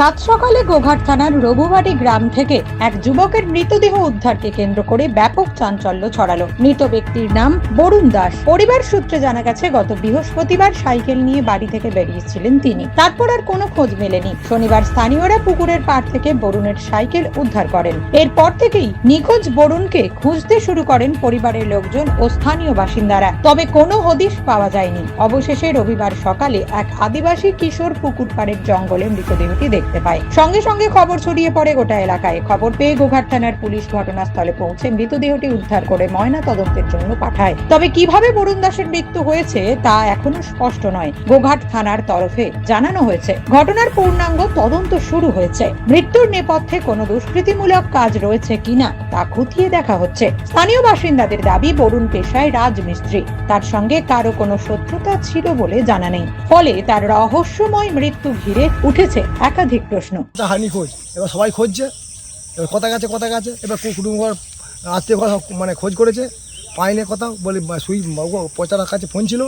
সাত সকালে গোঘাট থানার রঘুবাড়ি গ্রাম থেকে এক যুবকের মৃতদেহ উদ্ধারকে কেন্দ্র করে ব্যাপক চাঞ্চল্য ছড়ালো। মৃত ব্যক্তির নাম বরুণ দাস। পরিবার সূত্রে জানা গেছে, গত বৃহস্পতিবার সাইকেল নিয়ে বাড়ি থেকে বেরিয়েছিলেন তিনি। তারপর আর কোনো খোঁজ মেলেনি। শনিবার স্থানীয়রা পুকুরের পাড় থেকে বরুণের সাইকেল উদ্ধার করেন। এরপর থেকেই নিখোঁজ বরুণকে খুঁজতে শুরু করেন পরিবারের লোকজন ও স্থানীয় বাসিন্দারা। তবে কোনো হদিশ পাওয়া যায়নি। অবশেষে রবিবার সকালে এক আদিবাসী কিশোর পুকুর পাড়ের জঙ্গলে মৃতদেহটি দেখতে পায়। সঙ্গে সঙ্গে খবর ছড়িয়ে পড়ে গোটা এলাকায়। খবর পেয়ে গোঘাট থানার পুলিশ ঘটনাস্থলে পৌঁছে মৃতদেহটি উদ্ধার করে ময়না তদন্তের জন্য পাঠায়। তবে কীভাবে বরুণ দাসের মৃত্যু হয়েছে তা এখনও স্পষ্ট নয়। গোঘাট থানার তরফে জানানো হয়েছে। ঘটনার পূর্ণাঙ্গ তদন্ত শুরু হয়েছে। মৃত্যুর নেপথ্যে কোনো দুষ্কৃতিমূলক কাজ রয়েছে কিনা তা খতিয়ে দেখা হচ্ছে। স্থানীয় বাসিন্দাদের দাবি, বরুণ পেশায় রাজমিস্ত্রি। তার সঙ্গে কারও কোনো শত্রুতা ছিল বলে জানা নেই। ফলে তার রহস্যময় মৃত্যু ঘিরে উঠেছে একাধিক প্রশ্ন। হানি খোঁজ। এবার সবাই খুঁজছে এবার কথা গেছে কথা গেছে এবার কুটুম ঘর আত্মীয় কথা মানে খোঁজ করেছে। পাইনি কথা বলে সুই পচার কাছে ফোন ছিল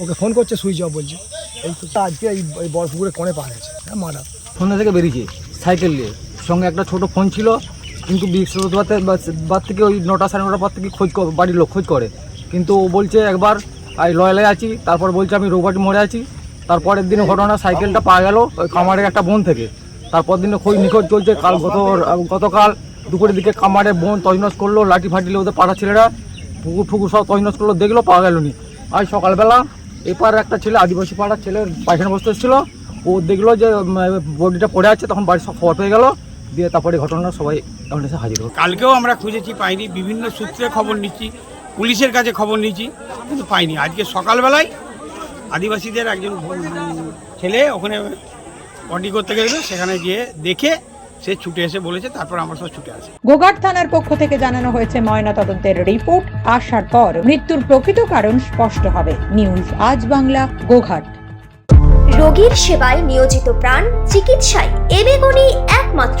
ওকে ফোন করছে সুইচ অফ বলছে। এই তো আজকে এই এই বড় পুকুরে কোণে পাওয়া গেছে হ্যাঁ মারা। সন্ধ্যা থেকে বেরিয়েছে সাইকেল নিয়ে। সঙ্গে একটা ছোট ফোন ছিল কিন্তু বৃহস্পতিবার থেকে- বার থেকে ওই নটা সাড়ে নটার পর থেকে খোঁজ বাড়ির লোক খোঁজ করে। কিন্তু ও বলছে একবার এই লয়ালে আছি। তারপর বলছে আমি রোববাটি মরে আছি। তারপরের দিনে ঘটনা, সাইকেলটা পাওয়া গেল ওই কামারের একটা বোন থেকে। তারপর দিনে খোঁজ নিখোঁজ চলছে। কাল গত, গতকাল দুপুরের দিকে কামারে বোন তৈনস করল, লাঠি ফাটিলে ওদের পাড়া ছেলেরা। পুকুর ফুকুর সব তৈনস করল, দেখল, পাওয়া গেল নি আজ সকালবেলা এপার একটা ছেলে, আদিবাসী পাড়ার ছেলে, পায়খানা বসতে এসেছিল। ও দেখল যে বডিটা পড়ে আছে, তখন বাড়ির সব খবর পেয়ে গেল। দিয়ে তারপরে ঘটনা সবাই এখন এসে হাজির হলো। কালকেও আমরা খুঁজেছি, পাইনি। বিভিন্ন সূত্রে খবর নিচ্ছি, পুলিশের কাছে খবর নিচ্ছি, কিন্তু পাইনি। আজকে সকালবেলায় আদিবাসীদের একজন ছেলে ওখানে পটি করতে গেছিল সেখানে গিয়ে দেখে সে ছুটে এসে বলেছে তারপর আমরা সব ছুটে আসি। গোঘাট থানার পক্ষ থেকে জানানো হয়েছে ময়না তদন্তের রিপোর্ট। আসার পর মৃত্যুর প্রকৃত কারণ স্পষ্ট হবে। নিউজ আজ বাংলা গোঘাট। রোগীর সেবায় নিয়োজিত প্রাণ চিকিৎসায় এবেগুনি একমাত্র